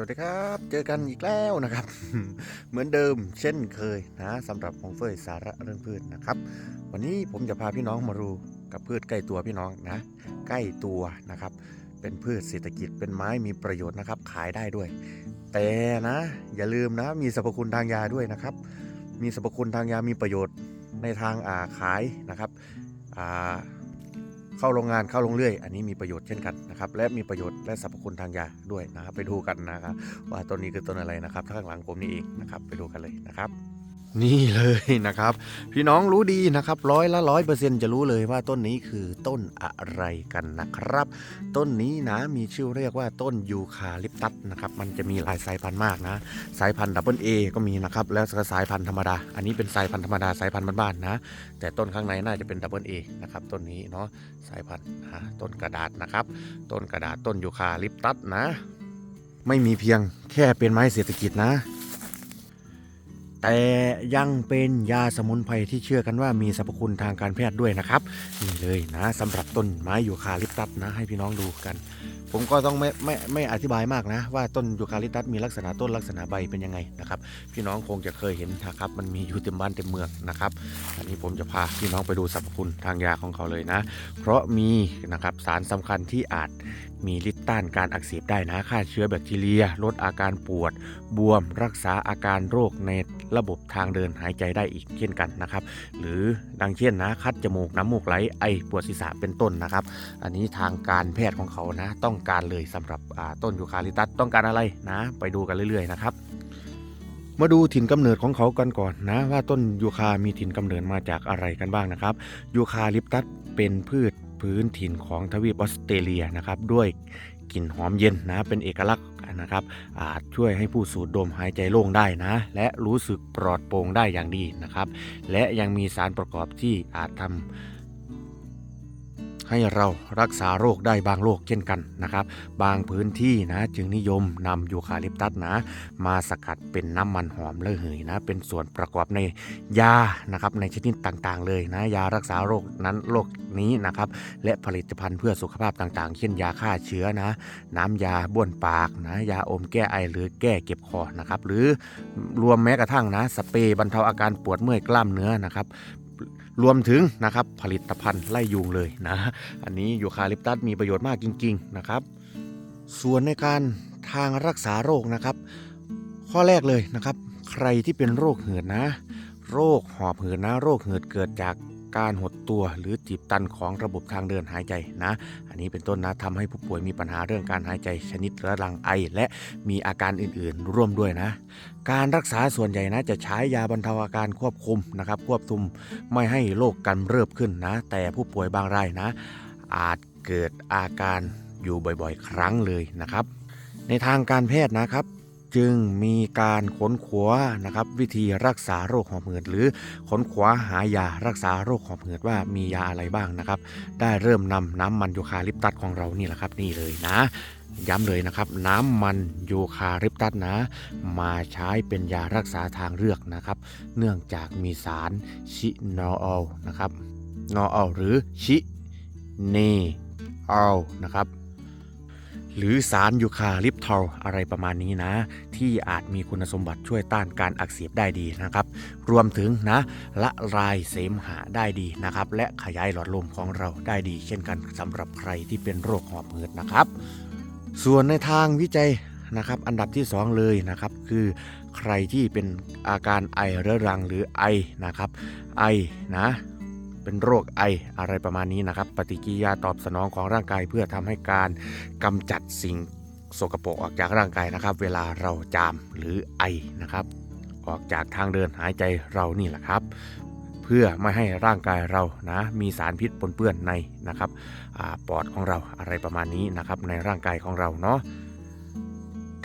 วัสดีครับ เจอกันอีกแล้วนะครับ เหมือนเดิมเช่นเคยนะสำหรับของเฟยสาระเรื่องพืชนะครับ วันนี้ผมจะพาพี่น้องมาดูกับพืชใกล้ตัวพี่น้องนะ ใกล้ตัวนะครับ เป็นพืชเศรษฐกิจเป็นไม้มีประโยชน์นะครับ ขายได้ด้วย แต่นะ อย่าลืมนะ มีสรรพคุณทางยาด้วยนะครับ มีสรรพคุณทางยามีประโยชน์ในทางอ่าขายนะครับอ่า เข้าโรงงานเข้าโรงเรื่อย อันนี้มีประโยชน์เช่นกันนะครับและมีประโยชน์และสรรพคุณทางยาด้วยนะครับไปดูกันนะครับว่าต้นนี้คือต้นอะไรนะครับข้างหลังผมนี่เองนะครับไปดูกันเลยนะครับ นี่เลยนะครับ พี่น้องรู้ดีนะครับร้อยละร้อยเปอร์เซ็นจะรู้เลยว่าต้นนี้คือต้นอะไรกันนะครับ ต้นนี้นะมีชื่อเรียกว่าต้นยูคาลิปตัสนะครับ มันจะมีหลายสายพันธุ์มากนะ สายพันธุ์ดับเบิลเอก็มีนะครับ แล้วก็สายพันธุ์ธรรมดา อันนี้เป็นสายพันธุ์ธรรมดาสายพันธุ์บ้านๆนะ แต่ต้นข้างในน่าจะเป็นดับเบิลเอนะครับต้นนี้เนาะสายพันธุ์อ่าต้นกระดาษนะครับ ต้นกระดาษต้นยูคาลิปตัสนะ ไม่มีเพียงแค่เป็นไม้เศรษฐกิจนะ แต่ยังเป็นยาสมุนไพรที่เชื่อกันว่ามีสรรพคุณทางการแพทย์ด้วยนะครับ นี่เลยนะสำหรับต้นไม้ยูคาลิปตัสนะให้พี่น้องดูกัน ผมก็ต้องไม่ไม่ไม่อธิบายมากนะ ว่าต้นยูคาลิปตัสมีลักษณะต้นลักษณะใบเป็นยังไงนะครับ พี่น้องคงจะเคยเห็นนะครับมันมีอยู่เต็มบ้านเต็มเมืองนะครับ อันนี้ผมจะพาพี่น้องไปดูสรรพคุณทางยาของเขาเลยนะ เพราะมีนะครับสารสำคัญที่อาจมีฤทธิ์ต้านการอักเสบได้นะฆ่าเชื้อแบคทีเรีย ลดอาการปวด บวมรักษาอาการโรคในระบบทางเดินหายใจได้อีกเช่นกันนะครับ หรือดังเช่นนะคัดจมูกน้ำมูกไหลไอปวดศีรษะเป็นต้นนะครับ อันนี้ทางการแพทย์ของเขานะต้องการเลยสำหรับต้นยูคาลิตัสต้องการอะไรนะ ไปดูกันเรื่อยๆนะครับมาดูถิ่นกำเนิดของเขากันก่อนนะว่าต้นยูคามีถิ่นกำเนิดมาจากอะไรกันบ้างนะครับยูคาลิปตัสเป็นพืชพื้นถิ่นของทวีปออสเตรเลียนะครับด้วย กลิ่นหอมเย็นนะเป็นเอกลักษณ์นะครับ อาจช่วยให้ผู้สูดดมหายใจโล่งได้นะ และรู้สึกปลอดโปร่งได้อย่างดีนะครับ และยังมีสารประกอบที่อาจทำ ให้เรารักษาโรคได้บางโรคเช่นกันนะครับ บางพื้นที่นะจึงนิยมนำยูคาลิปตัสนะ มาสกัดเป็นน้ำมันหอมระเหยนะ เป็นส่วนประกอบในยานะครับในชนิดต่างๆ เลยนะยารักษาโรคนั้นโรคนี้นะครับ และผลิตภัณฑ์เพื่อสุขภาพต่างๆ เช่นยาฆ่าเชื้อนะ น้ำยาบ้วนปากนะยาอมแก้ไอหรือแก้เก็บคอนะครับหรือรวมแม้กระทั่งนะ สเปรย์บรรเทาอาการปวดเมื่อยกล้ามเนื้อนะครับ รวมถึงนะครับผลิตภัณฑ์ไล่ยุงเลยนะ อันนี้ยูคาลิปตัสมีประโยชน์มากจริง ๆนะครับ ส่วนในการทางรักษาโรคนะครับ ข้อแรกเลยนะครับ ใครที่เป็นโรคเหือดนะ โรคหอบหืดนะ โรคเหือดเกิดจาก การหดตัวหรือจีบตันของระบบทางเดินหายใจนะ อันนี้เป็นต้นนะทำให้ผู้ป่วยมีปัญหาเรื่องการหายใจชนิดรื้อรังไอ และมีอาการอื่นๆ ร่วมด้วยนะ การรักษาส่วนใหญ่นะจะใช้ยาบรรเทาอาการควบคุมนะครับควบคุมไม่ให้โรคกำเริบขึ้นนะ แต่ผู้ป่วยบางรายนะ อาจเกิดอาการอยู่บ่อยๆ ครั้งเลยนะครับ ในทางการแพทย์นะครับ จึงมีการค้นคว้านะครับวิธีรักษาโรคหอบหืดหรือค้นคว้าหายารักษาโรคหอบหืดว่ามียาอะไรบ้างนะครับ ได้เริ่มนำน้ำมันยูคาลิปตัสของเรานี่แหละครับนี่เลยนะ ย้ำเลยนะครับ น้ำมันยูคาลิปตัสนะ มาใช้เป็นยารักษาทางเลือกนะครับ เนื่องจากมีสารชินออลนะครับนออลหรือชิเนออลนะครับ หรือสารยูคาลิปทอลอะไรประมาณนี้นะ ที่อาจมีคุณสมบัติช่วยต้านการอักเสบได้ดีนะครับ รวมถึงนะละลายเสมหะได้ดีนะครับ และขยายหลอดลมของเราได้ดี เช่นกันสำหรับใครที่เป็นโรคหอบหืดนะครับ ส่วนในทางวิจัยนะครับอันดับที่ 2 เลยนะครับคือใครที่เป็นอาการไอเรื้อรังหรือไอนะครับไอนะ เป็นโรคไออะไรประมาณนี้นะครับ ปฏิกิริยาตอบสนองของร่างกายเพื่อทำให้การกำจัดสิ่งสกปรกออกจากร่างกายนะครับ เวลาเราจามหรือไอนะครับ ออกจากทางเดินหายใจเรานี่แหละครับ เพื่อไม่ให้ร่างกายเรานะมีสารพิษปนเปื้อนในนะครับอาปอดของเราอะไรประมาณนี้นะครับในร่างกายของเราเนาะ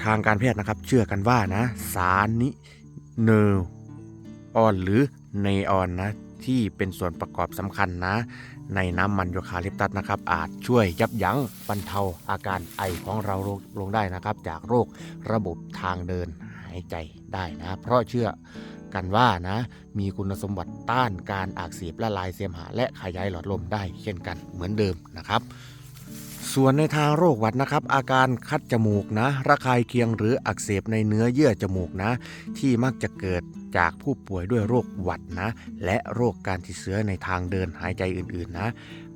ทางการแพทย์นะครับ เชื่อกันว่านะ สารนิเนออนหรือเนออนนะ ที่เป็นส่วนประกอบสำคัญนะ ในน้ำมันยูคาลิปตัสนะครับ อาจช่วยยับยั้งบรรเทาอาการไอของเราลงลงได้นะครับ จากโรคระบบทางเดินหายใจได้นะ เพราะเชื่อกันว่านะมีคุณสมบัติต้านการอักเสบละลายเสมหะและขยายหลอดลมได้เช่นกันเหมือนเดิมนะครับ ส่วนในทางโรคหวัดนะครับ อาการคัดจมูกนะ ระคายเคียงหรืออักเสบในเนื้อเยื่อจมูกนะ ที่มักจะเกิด จากผู้ป่วยด้วยโรคหวัดนะ และโรคการติดเชื้อในทางเดินหายใจอื่นๆนะ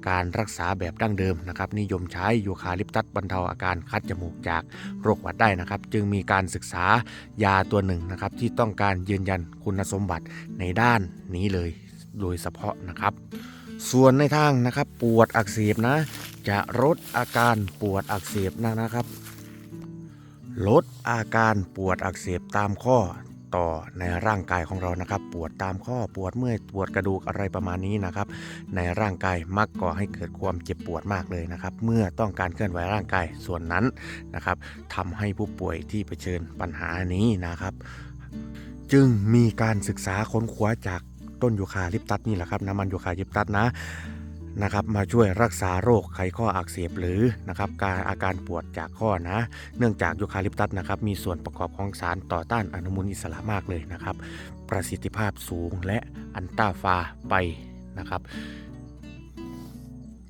การรักษาแบบดั้งเดิมนะครับ นิยมใช้ยูคาลิปตัสบรรเทาอาการคัดจมูกจากโรคหวัดได้นะครับ จึงมีการศึกษายาตัวหนึ่งนะครับ ที่ต้องการยืนยันคุณสมบัติในด้านนี้เลยโดยเฉพาะนะครับ ส่วนในทางนะครับปวดอักเสบนะ จะลดอาการปวดอักเสบนะครับลดอาการปวดอักเสบตามข้อ ต่อในร่างกายของเรานะครับ ปวดตามข้อปวดเมื่อยปวดกระดูกอะไรประมาณนี้นะครับ ในร่างกายมักก่อให้เกิดความเจ็บปวดมากเลยนะครับ เมื่อต้องการเคลื่อนไหวร่างกายส่วนนั้นนะครับทำให้ผู้ป่วยที่เผชิญปัญหานี้นะครับ จึงมีการศึกษาค้นคว้าจากต้นยูคาลิปตัสนี่แหละครับน้ำมันยูคาลิปตัสนะ นะครับมาช่วยรักษาโรคไขข้ออักเสบหรือนะครับการอาการปวดจากข้อนะ เนื่องจากยูคาลิปตัสนะครับมีส่วนประกอบของสารต่อต้านอนุมูลอิสระมากเลยนะครับ ประสิทธิภาพสูงและอันต้าฟาไปนะครับ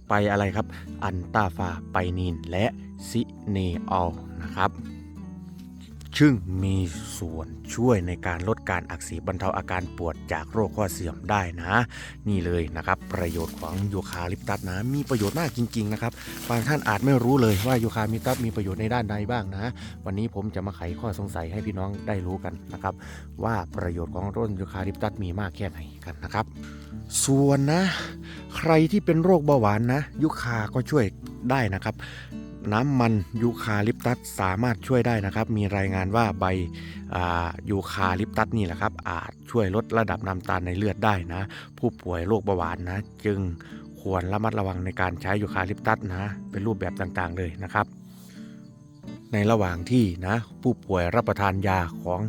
ไปอะไรครับ อันต้าฟาไปนีนและซิเนออลนะครับ ซึ่งมีส่วนช่วยในการลดการอักเสบบรรเทาอาการปวดจากโรคข้อเสื่อมได้นะ นี่เลยนะครับ ประโยชน์ของยูคาลิปตัสนะ มีประโยชน์มากจริง ๆ นะครับบางท่านอาจไม่รู้เลยว่ายูคาลิปตัสมีประโยชน์ในด้านใดบ้างนะ วันนี้ผมจะมาไขข้อสงสัยให้พี่น้องได้รู้กันนะครับ ว่าประโยชน์ของต้นยูคาลิปตัสมีมากแค่ไหนกันนะครับ ส่วนนะ ใครที่เป็นโรคเบาหวานนะยูคาก็ช่วยได้นะครับ น้ำมันยูคาลิปตัสสามารถช่วยได้นะครับ มีรายงานว่าใบายูคาลิปตัสนี่แหละครับ อาจช่วยลดระดับน้ำตาลในเลือดได้นะ ผู้ป่วยโรคเบาหวานนะ จึงควรระมัดระวังในการใช้ยูคาลิปตัสนะ เป็นรูปแบบต่างๆเลยนะครับ ในระหว่างที่นะผู้ป่วยรับประทานยาของ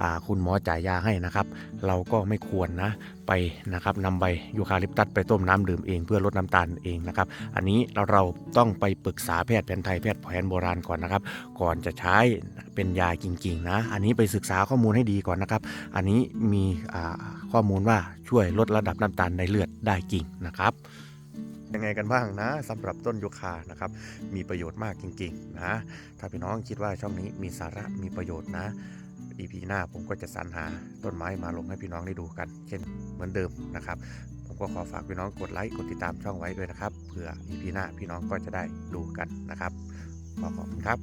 อคุณหมอจ่ายยาให้นะครับ เราก็ไม่ควรนะไปนะครับนำใบยูคาลิปตัสไปต้มน้ำดื่มเองเพื่อลดน้ำตาลเองนะครับ อันนี้เราเราต้องไปปรึกษาแพทย์แผนไทยแพทย์แผนโบราณก่อนนะครับ ก่อนจะใช้เป็นยาจริงๆนะอันนี้ไปศึกษาข้อมูลให้ดีก่อนนะครับ อันนี้มีข้อมูลว่าช่วยลดระดับน้ำตาลในเลือดได้จริงนะครับ ยังไงกันบ้างนะสำหรับต้นยูคานะครับมีประโยชน์มากจริงๆนะถ้าพี่น้องคิดว่าช่องนี้มีสาระมีประโยชน์นะอีพีหน้าผมก็จะสรรหาต้นไม้มาลงให้พี่น้องได้ดูกัน เช่นเหมือนเดิมนะครับ ผมก็ขอฝากพี่น้องกดไลค์กดติดตามช่องไว้ด้วยนะครับเผื่ออีพีหน้าพี่น้องก็จะได้ดูกันนะครับขอขอบคุณครับ